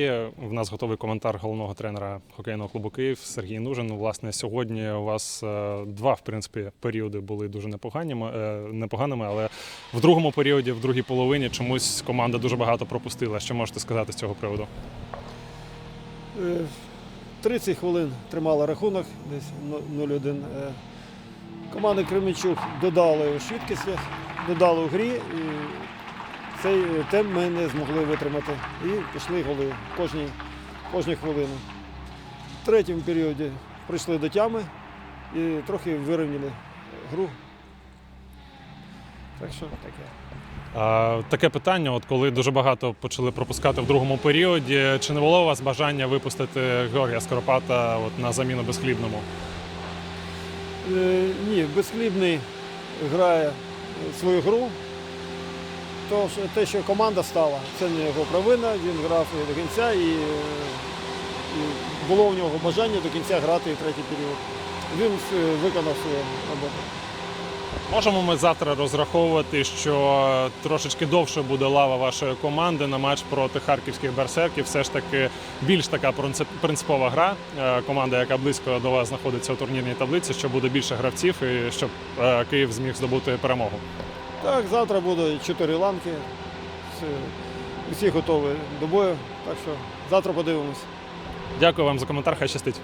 Є в нас готовий коментар головного тренера хокейного клубу Київ Сергій Нужин. Власне, сьогодні у вас е, два в принципі періоди були дуже непоганими, е, непоганими, але в другому періоді, в другій половині, чомусь команда дуже багато пропустила. Що можете сказати з цього приводу? Е, 30 хвилин тримала рахунок, десь но- 0-1. Е, Команда Кременчук додали у швидкості, додали у грі. Цей темп ми не змогли витримати. І пішли голи кожні, кожні хвилину. В третьому періоді прийшли до тями і трохи вирівняли гру. Так що таке. Е, Таке питання: от коли дуже багато почали пропускати в другому періоді, чи не було у вас бажання випустити Георгія Скоропата от на заміну безхлібному? Е, Ні, безхлібний грає свою гру. То, те, що команда стала, це не його провина, він грав і до кінця і, е, і було в нього бажання до кінця грати і третій період. Він е, виконав свою роботу. Можемо ми завтра розраховувати, що трошечки довше буде лава вашої команди на матч проти харківських берсерків. Все ж таки більш така принципова гра. Е, Команда, яка близько до вас знаходиться у турнірній таблиці, що буде більше гравців і щоб Київ зміг здобути перемогу. Так, завтра буде чотири ланки. Всі готові до бою. Так що завтра подивимось. Дякую вам за коментар. Хай щастить.